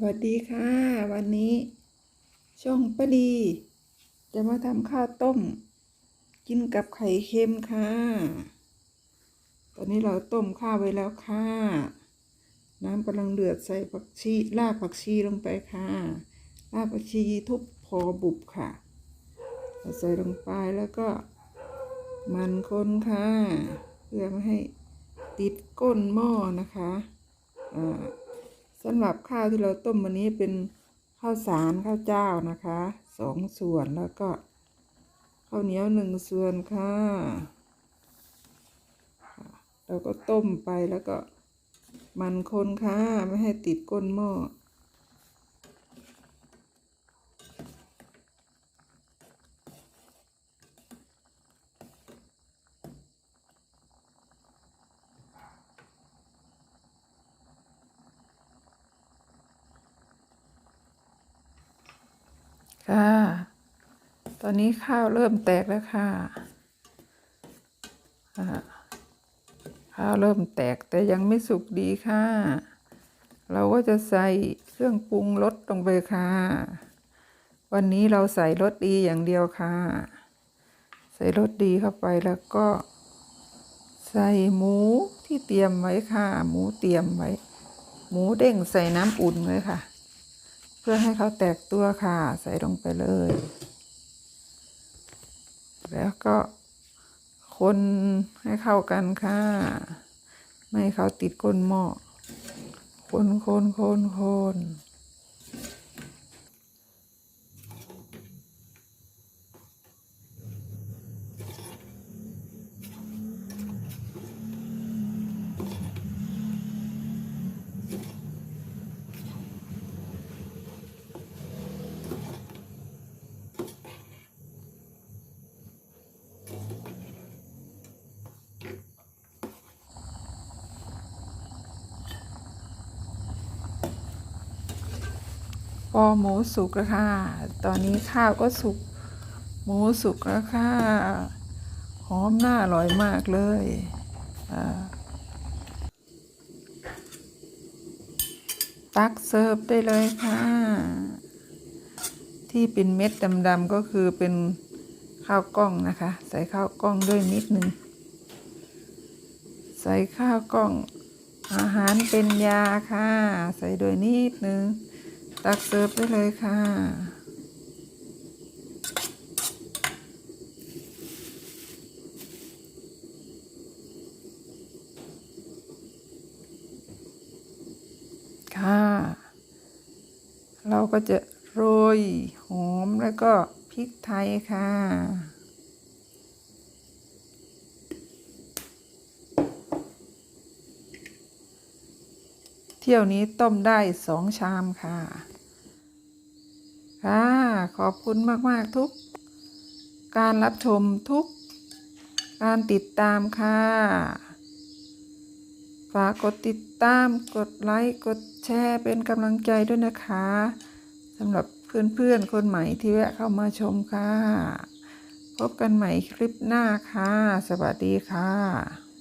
วัสดีค่ะ วันนี้ช่องป้าดี จะมาทำข้าวต้ม กินกับไข่เค็มค่ะ ตอนนี้เราต้มข้าวไว้แล้วค่ะ น้ำกำลังเดือดใส่ผักชีรากผักชีลงไปค่ะรากผักชีทุบพอบุบค่ะใส่ลงไปแล้วก็มันคนค่ะ เพื่อไม่ให้ติดก้นหม้อนะคะอ่า สำหรับข้าวที่เราต้มวันนี้เป็นข้าวสารข้าวเจ้านะคะสองส่วนแล้วก็ข้าวเหนียวหนึ่งส่วนค่ะ เราก็ต้มไปแล้วก็มันคนค่ะ ไม่ให้ติดก้นหม้อ ค่ะ ตอนนี้ข้าวเริ่มแตกแล้วค่ะ ข้าวเริ่มแตกแต่ยังไม่สุกดีค่ะ เราก็จะใส่เครื่องปรุงรสลงไปค่ะ วันนี้เราใส่รสดีอย่างเดียวค่ะ ใส่รสดีเข้าไปแล้วก็ใส่หมูที่เตรียมไว้ค่ะ หมูเตรียมไว้ หมูเด้งใส่น้ำอุ่นไว้ค่ะ เพื่อให้เขาแตกตัวค่ะ ใส่ลงไปเลย แล้วก็คนให้เข้ากันค่ะ ไม่ให้เขาติดก้นหม้อคนคนคนคน พอหมูสุกแล้วค่ะ ตอนนี้ข้าวก็สุก หมูสุกแล้วค่ะ หอมน่าอร่อยมากเลยอ่าตักเสิร์ฟได้เลยค่ะ ที่เป็นเม็ดดำๆก็คือเป็นข้าวกล้องนะคะ ใส่ข้าวกล้องด้วยนิดนึงใส่ข้าวกล้องอาหารเป็นยาค่ะ ใส่ด้วยนิดนึง ตักเสิร์ฟได้เลยค่ะ ค่ะ เราก็จะโรยหอมแล้วก็พริกไทยค่ะเที่ยวนี้ต้มได้สองชามค่ะ ค่ะ ขอบคุณมาก ๆ ทุก การรับชมทุก การติดตามค่ะ ฝากกดติดตาม กดไลค์ กดแชร์เป็นกำลังใจด้วยนะคะสำหรับเพื่อน ๆ คนใหม่ที่แวะเข้ามาชมค่ะ พบกันใหม่คลิปหน้าค่ะ สวัสดีค่ะ